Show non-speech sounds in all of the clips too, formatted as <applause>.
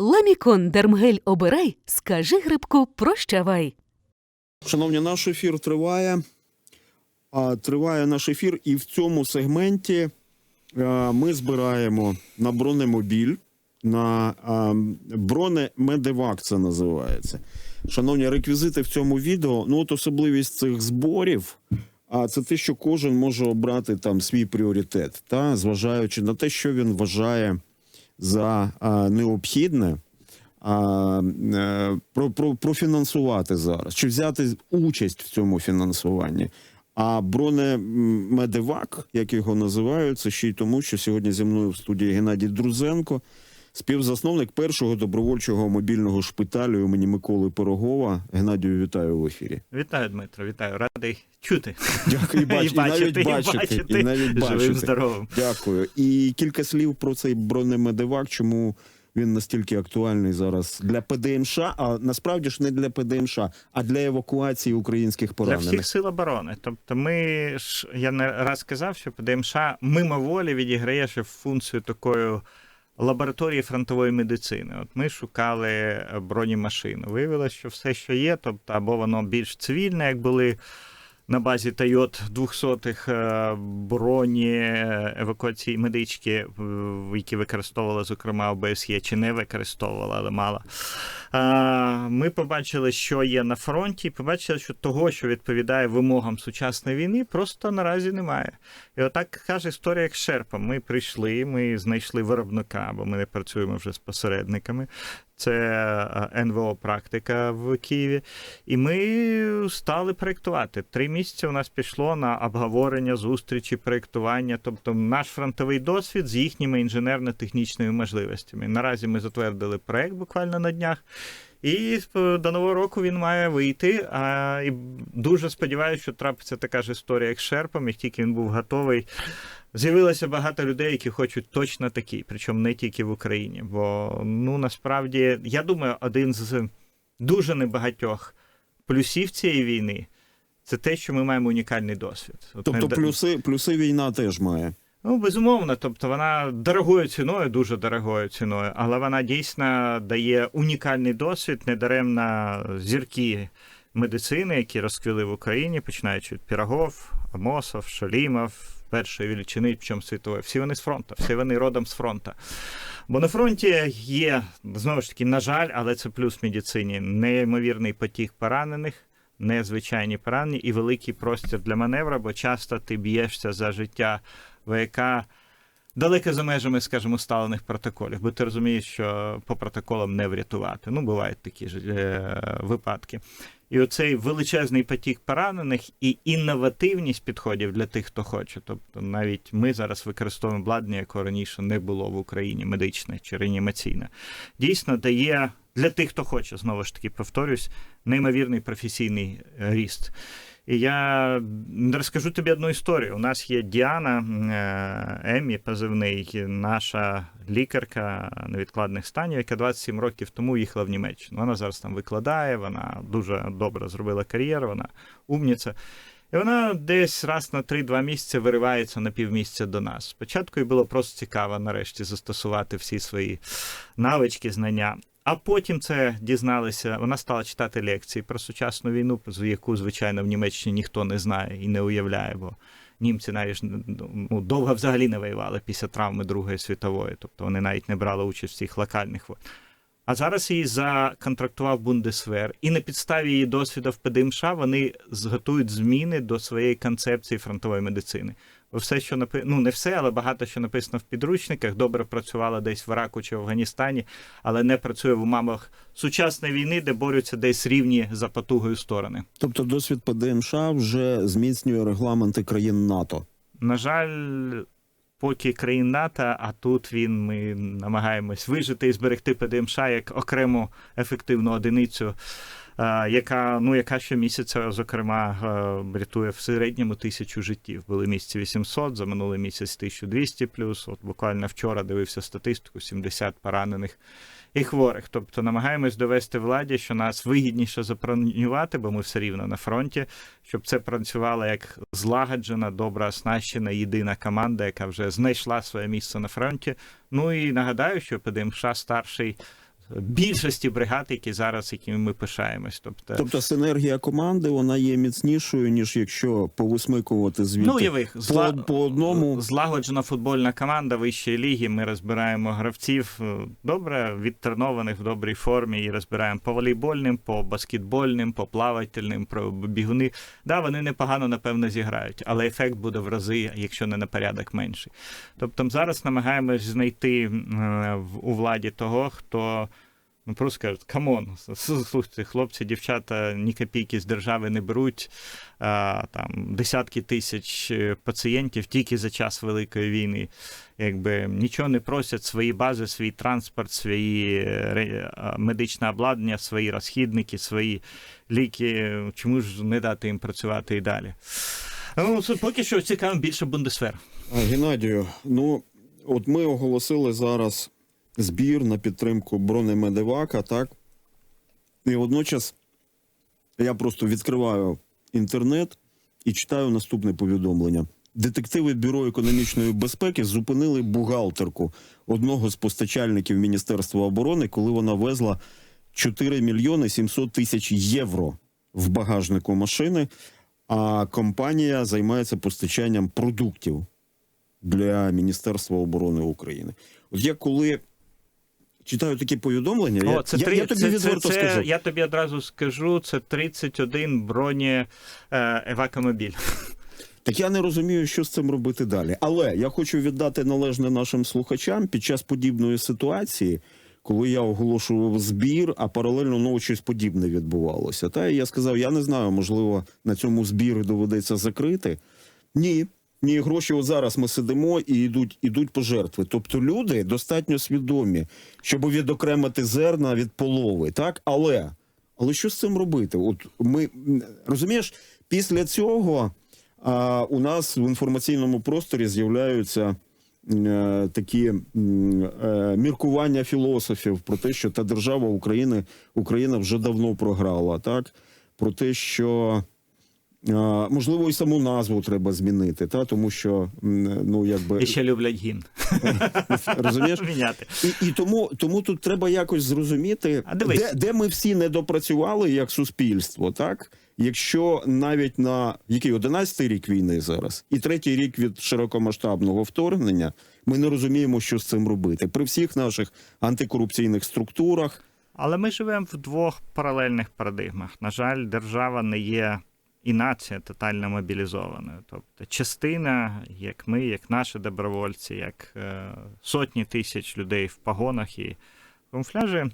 Ламікон Дермгель обирай, скажи грибку прощавай. Шановні, наш ефір триває. А триває наш ефір, і в цьому сегменті е, ми збираємо на бронемобіль, на бронемедевак це називається. Шановні, реквізити в цьому відео. Ну, от особливість цих зборів. А це те, що кожен може обрати там свій пріоритет, та зважаючи на те, що він вважає за необхідне а, е, про, про, профінансувати зараз, чи взяти участь в цьому фінансуванні. А бронемедевак, як його називають, це ще й тому, що сьогодні зі мною в студії Геннадій Друзенко, співзасновник першого добровольчого мобільного шпиталю імені Миколи Пирогова. Геннадію, вітаю в ефірі. Вітаю, Дмитро, вітаю, радий чути. <laughs> Дякую, і, бач, і, навіть і бачити, і навіть живим, здоровим. Дякую. І кілька слів про цей бронемедевак, чому він настільки актуальний зараз для ПДМШ, а насправді ж не для ПДМШ, а для евакуації українських Для всіх сил оборони. Тобто, ми ж я не раз казав, що ПДМШ мимоволі відіграє ще функцію такої лабораторії фронтової медицини. От ми шукали бронімашину. Виявилося, що все, що є, тобто або воно більш цивільне, як були. На базі Тойот 200-х е, броні е, евакуації медички, які використовували, зокрема, ОБСЄ, чи не використовувала, але мало. А, Ми побачили, що є на фронті, побачили, що того, що відповідає вимогам сучасної війни, просто наразі немає. І отак каже історія як з Шерпом. Ми прийшли, ми знайшли виробника, бо ми не працюємо вже з посередниками. Це е, НВО практика в Києві. І ми стали проєктувати. Три місяці у нас пішло на обговорення, зустрічі, проєктування, тобто наш фронтовий досвід з їхніми інженерно-технічними можливостями. Наразі ми затвердили проєкт буквально на днях. І до нового року він має вийти. А, і дуже сподіваюся, що трапиться така ж історія, як з Шерпом, як тільки він був готовий. З'явилося багато людей, які хочуть точно такий, причому не тільки в Україні. Бо ну насправді я думаю, один з дуже небагатьох плюсів цієї війни це те, що ми маємо унікальний досвід. От Тобто не- плюси, плюси війна теж має. Ну, безумовно, тобто вона дорогою ціною, дуже дорогою ціною, але вона дійсно дає унікальний досвід, недаремно зірки медицини, які розквіли в Україні, починаючи від Пірогов, Амосов, Шалімов, першої величини, причому світової. Всі вони з фронту, всі вони родом з фронту. Бо на фронті є, знову ж таки, на жаль, але це плюс медицині, неймовірний потік поранених. Незвичайні поранені і великий простір для маневру, бо часто ти б'єшся за життя вояка далеко за межами, скажімо, усталених протоколів, бо ти розумієш, що по протоколам не врятувати. Ну, бувають такі ж е, випадки. І оцей величезний потік поранених і інновативність підходів для тих, хто хоче. Тобто, навіть ми зараз використовуємо обладнання, якого раніше не було в Україні, медичне чи реанімаційне, дійсно дає для тих, хто хоче, знову ж таки повторюсь, неймовірний професійний е, ріст. І я розкажу тобі одну історію. У нас є Діана е, Емі, позивний, наша лікарка невідкладних станів, яка 27 років тому їхала в Німеччину. Вона зараз там викладає, вона дуже добре зробила кар'єру, вона умніця. І вона десь раз на 3-2 місяці виривається на півмісяця до нас. Спочатку їй було просто цікаво нарешті застосувати всі свої навички, знання. А потім це дізналися. Вона стала читати лекції про сучасну війну, яку, звичайно, в Німеччині ніхто не знає і не уявляє, бо німці навіть ну, довго взагалі не воювали після травми Другої світової, тобто вони навіть не брали участь в цих локальних воїнах. А зараз її законтрактував Бундесвер, і на підставі її досвіду в ПДМШ вони зготують зміни до своєї концепції фронтової медицини. Бо все, що напи... ну не все, але багато що написано в підручниках, добре працювало десь в Іраку чи в Афганістані, але не працює в умовах сучасної війни, де борються десь рівні за потугою сторони. Тобто досвід ПДМШ вже зміцнює регламенти країн НАТО. На жаль, поки країн НАТО, а тут він ми намагаємось вижити і зберегти ПДМШ як окрему ефективну одиницю, е, яка ну яка щомісяця, зокрема, е, рятує в середньому тисячу життів. Були місяці 800, за минулий місяць 1200 плюс. От буквально вчора дивився статистику: 70 поранених. І хворих, тобто намагаємось довести владі, що нас вигідніше забронювати, бо ми все рівно на фронті, щоб це працювало як злагоджена, добре оснащена єдина команда, яка вже знайшла своє місце на фронті. Ну і нагадаю, що ПДМШ старший більшості бригад, які зараз, якими ми пишаємось. Тобто, Тобто синергія команди вона є міцнішою, ніж якщо повисмикувати звідти ну, уяви, по, зла... по одному. злагоджена футбольна команда вищої ліги. Ми розбираємо гравців е, добре відтренованих в добрій формі і розбираємо по волейбольним, по баскетбольним, по плавательним, про бігуни. Да, вони непогано напевно зіграють, але ефект буде в рази, якщо не на порядок менший. Тобто зараз намагаємось знайти е, в- у владі того, хто. Ну, просто кажуть, камон, слухайте, хлопці, дівчата ні копійки з держави не беруть. А, там десятки тисяч е, пацієнтів тільки за час Великої війни. Якби нічого не просять свої бази, свій транспорт, свої е, медичне обладнання, свої розхідники, свої ліки. Чому ж не дати їм працювати і далі? Ну, поки що цікаво більше Бундесвер. Геннадію, ну от ми оголосили зараз збір на підтримку бронемедевака, так? І водночас я просто відкриваю інтернет і читаю наступне повідомлення. Детективи Бюро економічної безпеки зупинили бухгалтерку одного з постачальників Міністерства оборони, коли вона везла 4 мільйони 700 тисяч євро в багажнику машини. А компанія займається постачанням продуктів для Міністерства оборони України. От я коли читаю такі повідомлення, я, О, це я, три- я тобі це, відверто це, скажу. Я тобі одразу скажу, це 31 броні е, евакомобіль. <laughs> Так я не розумію, що з цим робити далі. Але я хочу віддати належне нашим слухачам під час подібної ситуації, коли я оголошував збір, а паралельно ну, щось подібне відбувалося. Та і я сказав: я не знаю, можливо, на цьому збірі доведеться закрити. Ні. Ні, гроші от зараз ми сидимо і йдуть, ідуть пожертви. Тобто люди достатньо свідомі, щоб відокремити зерна від полови, так? Але, але що з цим робити? От ми розумієш, після цього а, у нас в інформаційному просторі з'являються е, такі е, міркування філософів про те, що та держава України Україна вже давно програла, так? Про те, що можливо і саму назву треба змінити, та тому що ну якби І ще люблять гімн. <laughs> розумієш. Міняти. І, і тому, тому тут треба якось зрозуміти, А де, де ми всі не допрацювали як суспільство, так? Якщо навіть на який 11-й рік війни зараз і третій рік від широкомасштабного вторгнення ми не розуміємо, що з цим робити при всіх наших антикорупційних структурах. Але ми живемо в двох паралельних парадигмах. На жаль, держава не є і нація тотально мобілізованою. Тобто частина, як ми, як наші добровольці, як е, сотні тисяч людей в погонах і камуфляжі,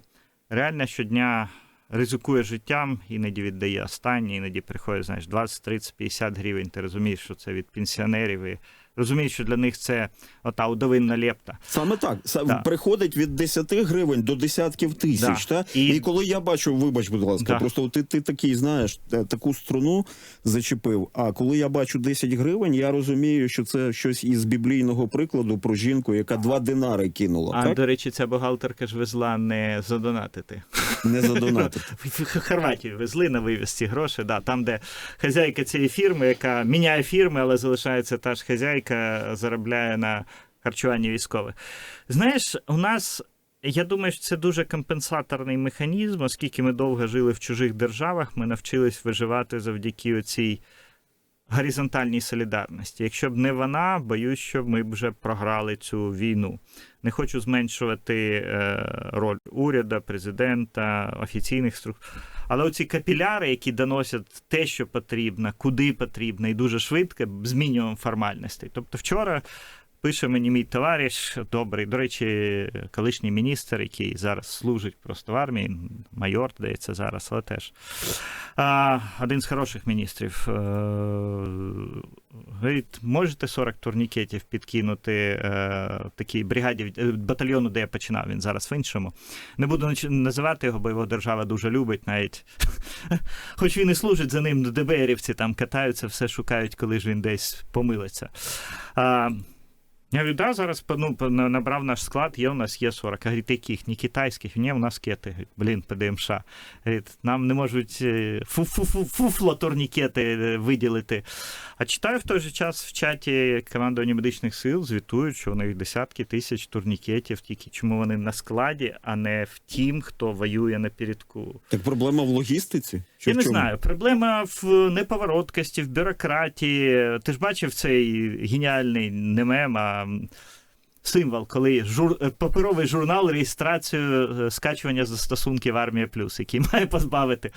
реально щодня ризикує життям, іноді віддає останні, іноді приходить, знаєш, 20, 30, 50 гривень. Ти розумієш, що це від пенсіонерів, і розумієш, що для них це ота удовинна лепта. Саме так Да. приходить від 10 гривень до десятків тисяч. Да. Та? І- І... коли я бачу, вибач, будь ласка, Да. просто ти, ти такий знаєш, таку струну зачепив. А коли я бачу 10 гривень, я розумію, що це щось із біблійного прикладу про жінку, яка два динари кинула. А так? до речі, ця бухгалтерка ж везла не задонатити. Не задонатити. <laughs> В в Хорватію везли на вивіз ці гроші. Да, там, де хазяйка цієї фірми, яка міняє фірми, але залишається та ж хазяйка, заробляє на харчуванні військових. Знаєш, у нас. Я думаю, що це дуже компенсаторний механізм, оскільки ми довго жили в чужих державах, ми навчились виживати завдяки цій горизонтальній солідарності. Якщо б не вона, боюсь, що ми б вже програли цю війну. Не хочу зменшувати е, роль уряду, президента, офіційних структур. Але оці капіляри, які доносять те, що потрібно, куди потрібно, і дуже швидко, з мінімум формальностей. Тобто, вчора пише мені мій товариш, добрий, до речі, колишній міністр, який зараз служить просто в армії, майор, здається, зараз, але теж. А, один з хороших міністрів. Е, говорить, можете 40 турнікетів підкинути е, такій бригаді, е, батальйону, де я починав, він зараз в іншому. Не буду називати його, бо його держава дуже любить навіть. <laughs> Хоч він і служить за ним, ДБРівці там катаються, все шукають, коли ж він десь помилиться. А, Я говорю, да, зараз ну, набрав наш склад, є у нас є 40. А говорить, яких? Не китайських? Ні, у нас кети. Блін, ПДМШ. Говорить, нам не можуть е, фуфло турнікети е, виділити. А читаю в той же час в чаті командування медичних сил звітують, що у них десятки тисяч турнікетів, тільки чому вони на складі, а не в тім, хто воює на передку. Так проблема в логістиці? Чи Я не знаю. Проблема в неповороткості, в бюрократії. Ти ж бачив цей геніальний не мем, а символ, коли жур... паперовий журнал реєстрацію е, скачування застосунків Армія Плюс, який <laughs> має позбавити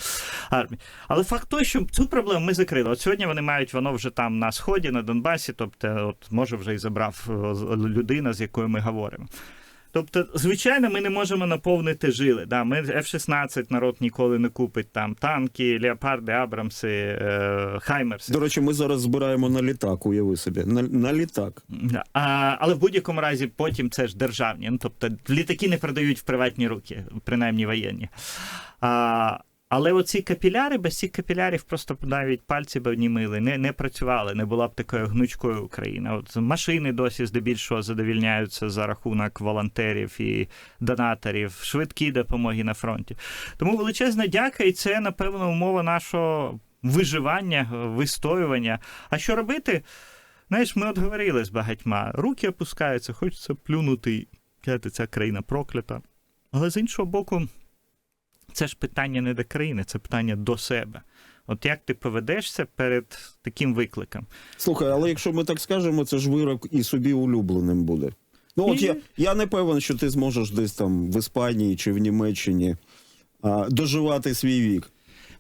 армії. Але факт той, що цю проблему ми закрили. От сьогодні вони мають воно вже там на сході, на Донбасі, тобто, от може вже і забрав е, людина, з якою ми говоримо. Тобто, звичайно, ми не можемо наповнити жили. Да, ми F-16 народ ніколи не купить там танки, леопарди, Абрамси, е, Хаймерси. До речі, ми зараз збираємо на літак, уяви собі. На, на літак. А, але в будь-якому разі потім це ж державні. Ну, тобто літаки не продають в приватні руки, принаймні воєнні. А, але оці капіляри, без цих капілярів просто навіть пальці б одні мили, не, не працювали, не була б такою гнучкою Україна. От машини досі здебільшого задовільняються за рахунок волонтерів і донаторів, швидкі допомоги на фронті. Тому величезна дяка, і це, напевно, умова нашого виживання, вистоювання. А що робити? Знаєш, ми от говорили з багатьма. Руки опускаються, хочеться плюнути, ця країна проклята. Але з іншого боку, це ж питання не до країни, це питання до себе. От як ти поведешся перед таким викликом? Слухай, але якщо ми так скажемо, це ж вирок і собі улюбленим буде. Ну, от І- я, я не певен, що ти зможеш десь там в Іспанії чи в Німеччині а, доживати свій вік.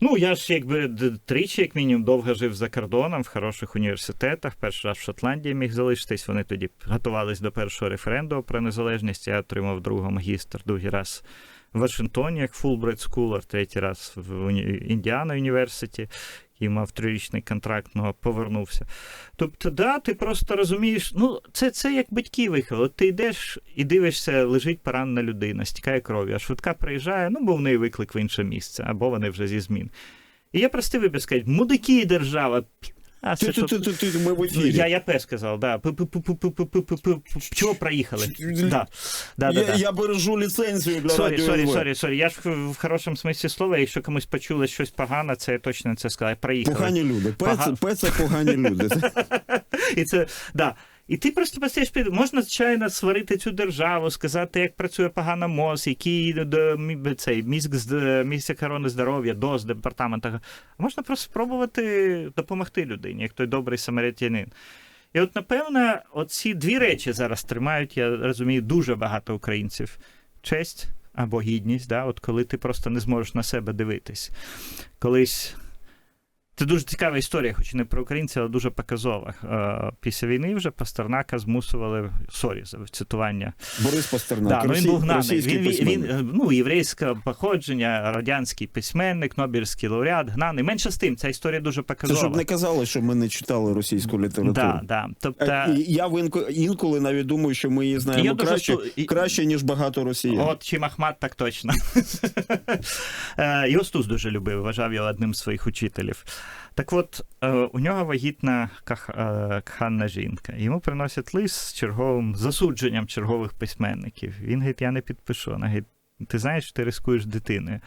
Ну, я ж якби тричі, як мінімум, довго жив за кордоном в хороших університетах. Перший раз в Шотландії міг залишитись. Вони тоді готувались до першого референдуму про незалежність. Я отримав другого магістр, другий раз в Вашингтоні, як Fulbright Scholar, третій раз в Індіана Університі. І мав трирічний контракт, ну, повернувся. Тобто, да, ти просто розумієш, ну, це, це як батьки виховали. Ти йдеш і дивишся, лежить поранена людина, стікає кров'ю, а швидка приїжджає, ну, бо в неї виклик в інше місце, або вони вже зі змін. І я простий вибір сказати, мудики держава. А, це ти, ти, ти, ти, ми в ефірі. я, я теж сказав, да. Чого проїхали? Да. Да, да, я, да. я бережу ліцензію для Сорі, радіо сорі, сорі, сорі. Я ж в, в хорошому смислі слова, якщо комусь почули щось погане, це я точно це сказав. Проїхали. Погані люди. Пе, Пога- це, пе це погані люди. <laughs> І це да. І ти просто постаєш під можна звичайно сварити цю державу, сказати, як працює погано МОЗ, який цей міськ місць охорони здоров'я, ДОЗ, департамент. А можна просто спробувати допомогти людині, як той добрий самаритянин. І от, напевно, оці дві речі зараз тримають, я розумію, дуже багато українців: честь або гідність, да? от коли ти просто не зможеш на себе дивитись. Колись. Це дуже цікава історія, хоч і не про українців, але дуже показова. Е, Після війни вже Пастернака змусували сорі за цитування. Борис Пастернак, Да, ну, він був гнаний. Він, він, він е, ну, єврейського походження, радянський письменник, Нобелівський лауреат, гнаний. Менше з тим, ця історія дуже Це показова. щоб не казали, що ми не читали російську літературу. да, да. Тобто, Е, Я інко- інколи навіть думаю, що ми її знаємо Я краще, і- краще, ніж багато росіян. От чим Ахмат, так точно. <laughs> Е, Його Стус дуже любив, вважав його одним з своїх учителів. Так от, е, у нього вагітна ках- е, жінка. Йому приносять лист з черговим засудженням чергових письменників. Він говорить, я не підпишу. Вона говорить, ти знаєш, ти рискуєш дитиною.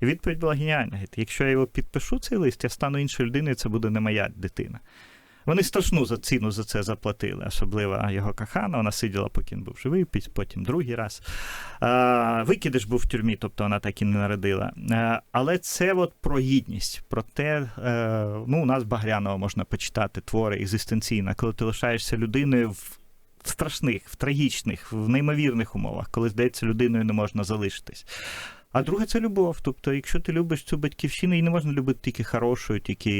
І відповідь була геніальна. Говорить, якщо я його підпишу, цей лист, я стану іншою людиною, це буде не моя дитина. Вони страшну за ціну за це заплатили, особливо його кохана. Вона сиділа, поки він був живий, потім другий раз. Викидиш був в тюрмі, тобто вона так і не народила. А, Але це от про гідність, про те, е, ну, у нас Багрянова можна почитати твори екзистенційно, коли ти лишаєшся людиною в страшних, в трагічних, в неймовірних умовах, коли здається, людиною не можна залишитись. А друге це любов. Тобто, якщо ти любиш цю батьківщину, її не можна любити тільки хорошою, тільки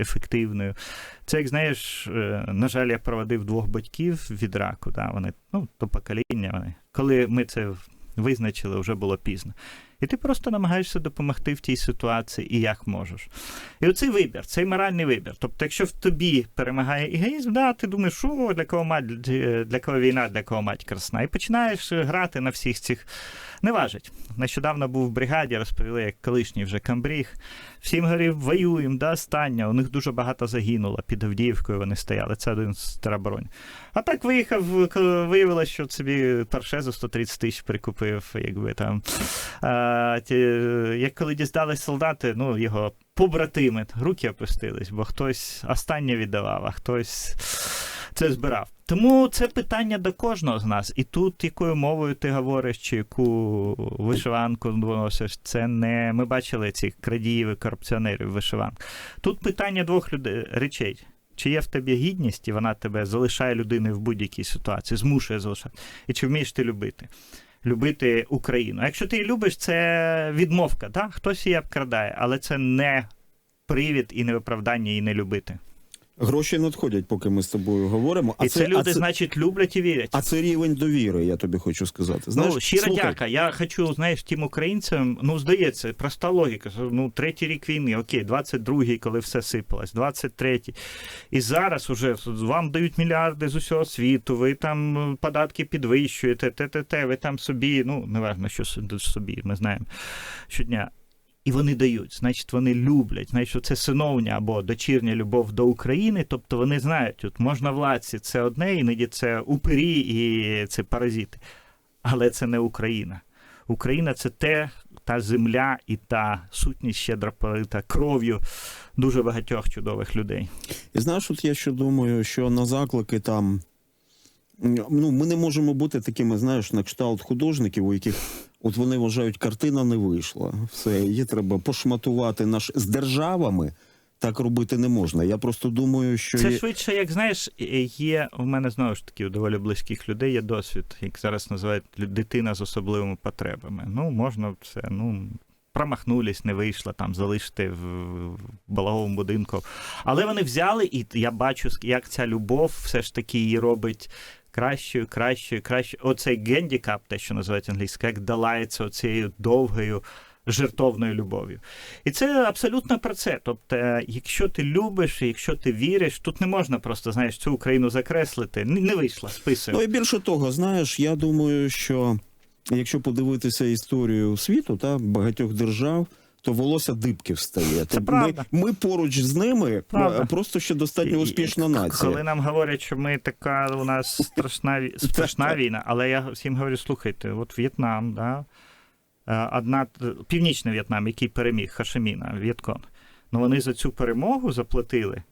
ефективною. Це, як знаєш, е, на жаль, я проводив двох батьків від раку. Да, вони, ну, то покоління. Вони. Коли ми це визначили, вже було пізно. І ти просто намагаєшся допомогти в тій ситуації і як можеш. І оцей вибір, цей моральний вибір. Тобто, якщо в тобі перемагає егоїзм, да, ти думаєш, що для кого мать, для кого війна, для кого мать красна. І починаєш грати на всіх цих Не важить. Нещодавно був в бригаді, розповіли, як колишній вже камбріг. Всім говорив, воюємо до останнього. У них дуже багато загинуло. Під Авдіївкою вони стояли. Це один з тероборонів. А так виїхав, виявилося, що собі перше за 130 тисяч прикупив, якби там. А, ті, як коли дізнались солдати, ну його побратими, руки опустились, бо хтось останнє віддавав, а хтось це збирав. Тому це питання до кожного з нас. І тут якою мовою ти говориш, чи яку вишиванку носиш, це не ми бачили цих крадіїв і корупціонерів вишиванк. Тут питання двох людей речей. Чи є в тебе гідність, і вона тебе залишає людиною в будь-якій ситуації, змушує залишати. І чи вмієш ти любити? Любити Україну. А якщо ти її любиш, це відмовка. Да? Хтось її обкрадає, але це не привід і не виправдання її не любити. Гроші надходять, поки ми з тобою говоримо. і це, люди, а це, значить, люблять і вірять. а це рівень довіри, я тобі хочу сказати. Знаєш, ну, щира слухай, дяка. Я хочу, знаєш, тим українцям, ну, здається, проста логіка. Ну, третій рік війни, окей, 22-й, коли все сипалось, 23-й. І зараз уже вам дають мільярди з усього світу, ви там податки підвищуєте, те, те, те, ви там собі, ну, неважно, що собі, ми знаємо щодня. І вони дають, значить, вони люблять, значить, це синовня або дочірня любов до України. Тобто вони знають, от можна владці це одне, іноді це упирі і це паразити. Але це не Україна. Україна це те, та земля і та сутність щедро полита кров'ю дуже багатьох чудових людей. І знаєш, от я ще думаю, що на заклики там. Ну, ми не можемо бути такими, знаєш, на кшталт художників, у яких от вони вважають, картина не вийшла. Все, її треба пошматувати наш з державами. Так робити не можна. Я просто думаю, що Це є... швидше, як знаєш, є у мене знову ж таки у доволі близьких людей є досвід, як зараз називають дитина з особливими потребами. Ну, можна це, ну. Промахнулись, не вийшло там залишити в в балаговому будинку. Але вони взяли, і я бачу, як ця любов все ж таки її робить кращою, кращою, кращою. Оцей гендікап, те, що називають англійською, як долається оцією довгою жертовною любов'ю. І це абсолютно про це. Тобто, якщо ти любиш, якщо ти віриш, тут не можна просто знаєш цю Україну закреслити. Не, вийшла, списуємо. Ну і більше того, знаєш, я думаю, що якщо подивитися історію світу та багатьох держав, то волосся дибки встає. Це Ми- правда. Ми, поруч з ними Правда. е, просто ще достатньо успішна нація. Коли нам говорять, що ми така у нас страшна <laughs> страшна війна, але я всім говорю: слухайте, от В'єтнам, да, е, одна північний В'єтнам, який переміг Хашиміна, В'єткон. Ну вони за цю перемогу заплатили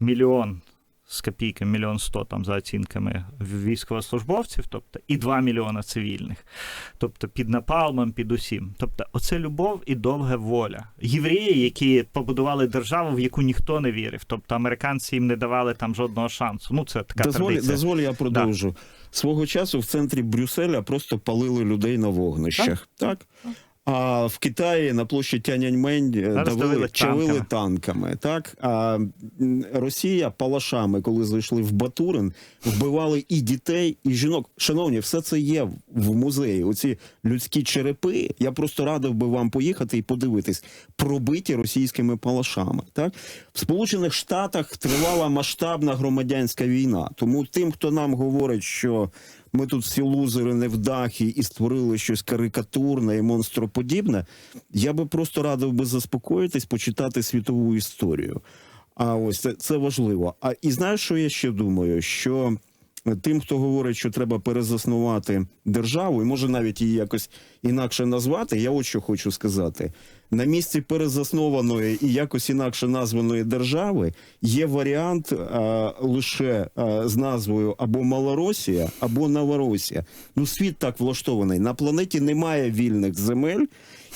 мільйон з копійками, мільйон сто там за оцінками військовослужбовців, тобто і 2 мільйона цивільних. Тобто під напалмом, під усім. Тобто, оце любов і довга воля. Євреї, які побудували державу, в яку ніхто не вірив. Тобто американці їм не давали там жодного шансу. Ну, це така Дозволь, традиція. дозволь, я продовжу. Свого часу в центрі Брюсселя просто палили людей на вогнищах. Так? А в Китаї на площі Тяньаньмень е, давили, давили чавили танками. танками. Так? А Росія палашами, коли зайшли в Батурин, вбивали і дітей, і жінок. Шановні, все це є в музеї. Оці людські черепи. Я просто радив би вам поїхати і подивитись, пробиті російськими палашами. Так? В Сполучених Штатах тривала масштабна громадянська війна. Тому тим, хто нам говорить, що ми тут всі лузери невдахи і створили щось карикатурне і монстроподібне, я би просто радив би заспокоїтись, почитати світову історію. А ось це, це важливо. А і знаєш, що я ще думаю? Що тим, хто говорить, що треба перезаснувати державу, і може навіть її якось інакше назвати, я от що хочу сказати: на місці перезаснованої і якось інакше названої держави є варіант а, лише а, з назвою або Малоросія, або Новоросія. Ну, світ так влаштований. На планеті немає вільних земель.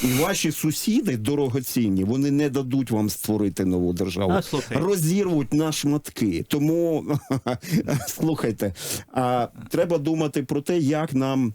І ваші сусіди дорогоцінні, вони не дадуть вам створити нову державу А, слухай. розірвуть на шматки. Тому <laughs> слухайте, а, треба думати про те, як нам.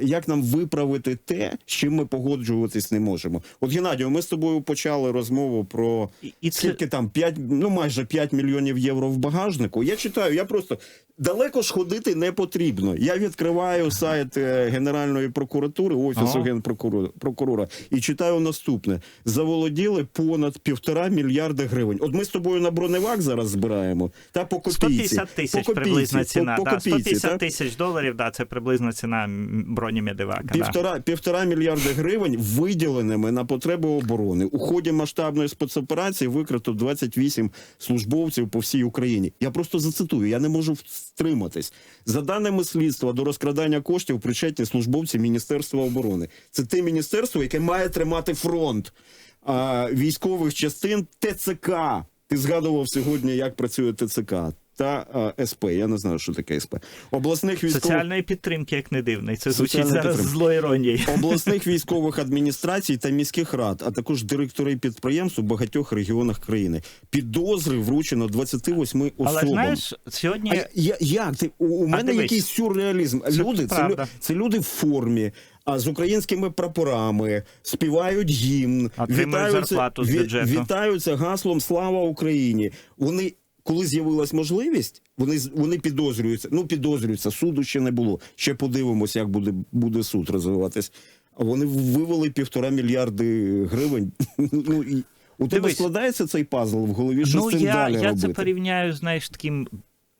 Як нам виправити те, з чим ми погоджуватись не можемо? От Геннадію, ми з тобою почали розмову про І- і це- скільки там 5, ну майже 5 мільйонів євро в багажнику. Я читаю, я просто далеко ж ходити не потрібно. Я відкриваю сайт е, Генеральної прокуратури, офісу Ага. генпрокурора прокурора, і читаю наступне: заволоділи понад півтора мільярда гривень. От ми з тобою на броневак зараз збираємо та по копійці. 150 тисяч По копійці, приблизна по- ціна. по да, копійці, 150 тисяч доларів, да, це приблизна ціна броні Медивака. Да. Півтора, півтора мільярда гривень виділеними на потреби оборони. У ході масштабної спецоперації викрито 28 службовців по всій Україні. Я просто зацитую, я не можу стриматись. За даними слідства, до розкрадання коштів причетні службовці Міністерства оборони. Це те міністерство, яке має тримати фронт а, військових частин ТЦК. Ти згадував сьогодні, як працює ТЦК та а, СП. Я не знаю, що таке СП. Обласних військових Соціальної підтримки, як не дивно. І це звучить зараз підтримки. зло іронією. обласних <laughs> військових адміністрацій та міських рад, а також директори підприємств у багатьох регіонах країни. Підозри вручено 28 особам. Але знаєш, сьогодні. А я, як ти у, у мене дивись. якийсь сюрреалізм? Це люди, це, лю- це люди в формі. А з українськими прапорами співають гімн, Отримують зарплату з бюджету. вітаються гаслом Слава Україні. Вони, коли з'явилась можливість, вони вони підозрюються. Ну підозрюються, суду ще не було. Ще подивимося, як буде, буде суд розвиватись. А вони вивели півтора мільярди гривень. <laughs> Ну і у тебе складається цей пазл в голові, що ну, з цим я, далі я робити? це порівняю, знаєш, таким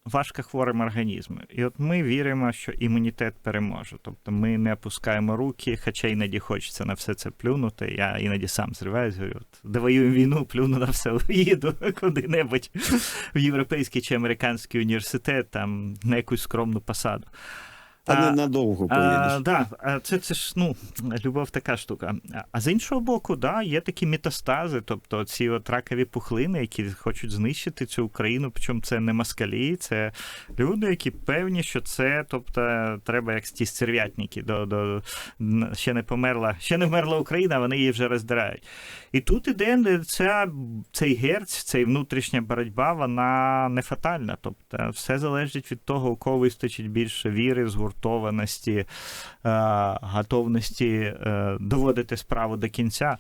важкохворим організмом. І от ми віримо, що імунітет переможе. Тобто ми не опускаємо руки, хоча іноді хочеться на все це плюнути. Я іноді сам зриваюсь, говорю, от довоюю війну, плюну на все, <laughs> їду куди-небудь в європейський чи американський університет, там на якусь скромну посаду. Та А, не надовго А, поїдеш. да, це, це ж ну, любов така штука. А- з іншого боку, да, є такі метастази, тобто ці от ракові пухлини, які хочуть знищити цю Україну. Причому це не москалі, це люди, які певні, що це, тобто, треба як ті стерв'ятники, до, до, ще не померла, ще не вмерла Україна, вони її вже роздирають. І тут іде ця, цей герць, цей внутрішня боротьба, вона не фатальна. Тобто все залежить від того, у кого вистачить більше віри, згуртованості, е, готовності е, доводити справу до кінця.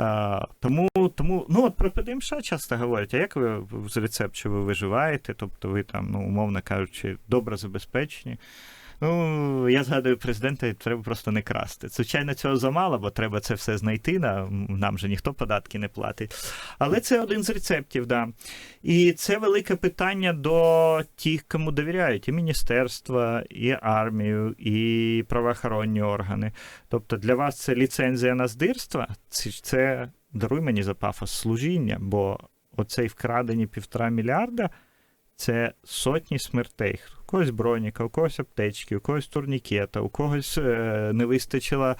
Е, тому, тому, ну от про ПДМШ часто говорять, а як ви з рецепт, що ви виживаєте? Тобто ви там, ну, умовно кажучи, добре забезпечені. Ну, я згадую президента, треба просто не красти. Звичайно, цього замало, бо треба це все знайти. Нам, же ніхто податки не платить. Але це один з рецептів, да. І це велике питання до тих, кому довіряють, і міністерства, і армію, і правоохоронні органи. Тобто для вас це ліцензія на здирство, це даруй мені за пафос служіння, бо оцей вкрадені півтора мільярда це сотні смертей. Когось броніка, у когось аптечки, у когось турнікета, у когось е, не вистачило е,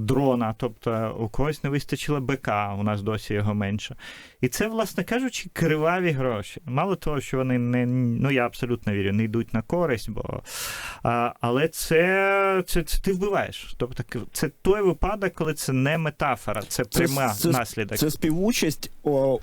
дрона, тобто у когось не вистачило БК, у нас досі його менше. І це, власне кажучи, криваві гроші. Мало того, що вони не ну я абсолютно вірю, не йдуть на користь, бо а, але це, це, це ти вбиваєш. Тобто це той випадок, коли це не метафора, це пряма це, наслідок. Це співучасть о,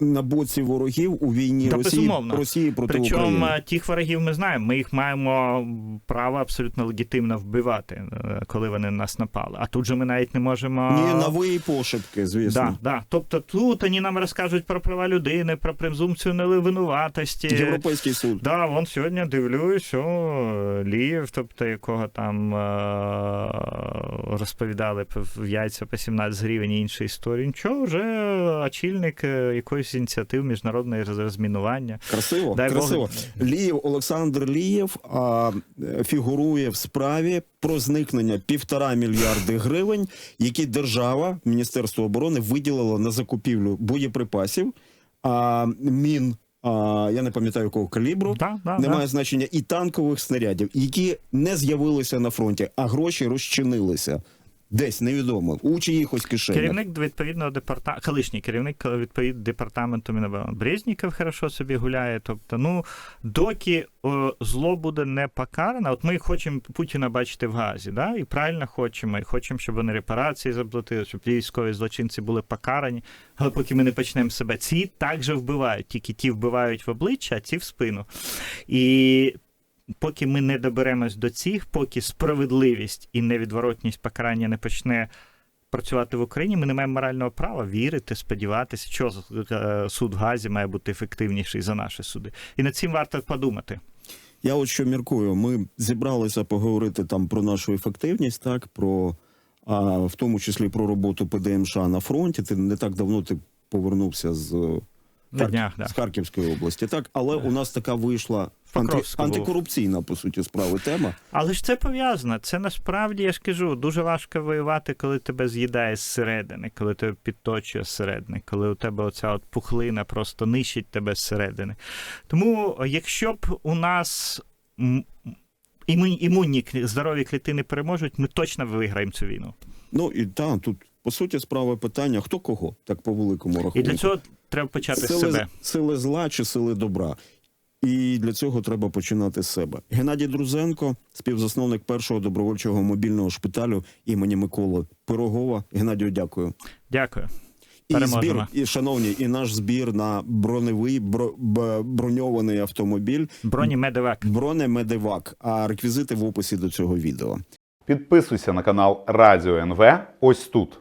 на боці ворогів у війні Та, Росії. Росії проти Причому України. е, тих ворогів ми знаємо. Ми їх маємо право абсолютно легітимно вбивати, е, коли вони на нас напали. А тут же ми навіть не можемо. Ні, нові пошепки, звісно. Да, да. Тобто тут вони нам розкажуть про права людини, про презумпцію невинуватості. Європейський суд. Да, вон сьогодні дивлюсь, о, Лієв, тобто якого там е- розповідали в яйця по 17 гривень і інші історії. Нічого, вже очільник е, якоїсь ініціативи міжнародної розмінування. Красиво, Дай Бог. красиво. Олександр Лієв а, е, фігурує в справі про зникнення півтора мільярди гривень, які держава, Міністерство оборони, виділило на закупівлю боєприпасів, а мін. А, я не пам'ятаю якого калібру, Да, да, немає да. значення і танкових снарядів, які не з'явилися на фронті, а гроші розчинилися десь невідомо у чиїхось кишенях. Керівник відповідного департаменту, колишній керівник відповідного департаменту Брезніков хорошо собі гуляє. Тобто, ну доки о, зло буде не покаране, от ми хочемо Путіна бачити в Газі, да? і правильно хочемо, і хочемо, щоб вони репарації заплатили, щоб військові злочинці були покарані. Але поки ми не почнемо себе, ці також вбивають, тільки ті вбивають в обличчя, а ці в спину. І поки ми не доберемось до цих, поки справедливість і невідворотність покарання не почне працювати в Україні, ми не маємо морального права вірити, сподіватися, що е, суд в Газі має бути ефективніший за наші суди. І над цим варто подумати. Я от що міркую. Ми зібралися поговорити там про нашу ефективність, так про а, в тому числі про роботу ПДМШ на фронті. Ти не так давно ти повернувся з, На днях, да. з Харківської області. Так, але у нас така вийшла анти, антикорупційна по суті справи тема. Але ж це пов'язано. Це насправді, я ж кажу, дуже важко воювати, коли тебе з'їдає зсередини, коли тебе підточує зсередини, коли у тебе оця от пухлина просто нищить тебе зсередини. Тому, якщо б у нас імунні здорові клітини переможуть, ми точно виграємо цю війну. Ну і та тут по суті справи питання: хто кого, так по великому рахунку. І для цього треба почати з себе. сили зла чи сили добра. І для цього треба починати з себе. Геннадій Друзенко, співзасновник першого добровольчого мобільного шпиталю імені Миколи Пирогова. Геннадію, дякую. Дякую. І Переможемо. збір, і шановні, і наш збір на броневий бро, броньований автомобіль Броні Медевак. бронемедевак. А реквізити в описі до цього відео. Підписуйся на канал Радіо НВ ось тут.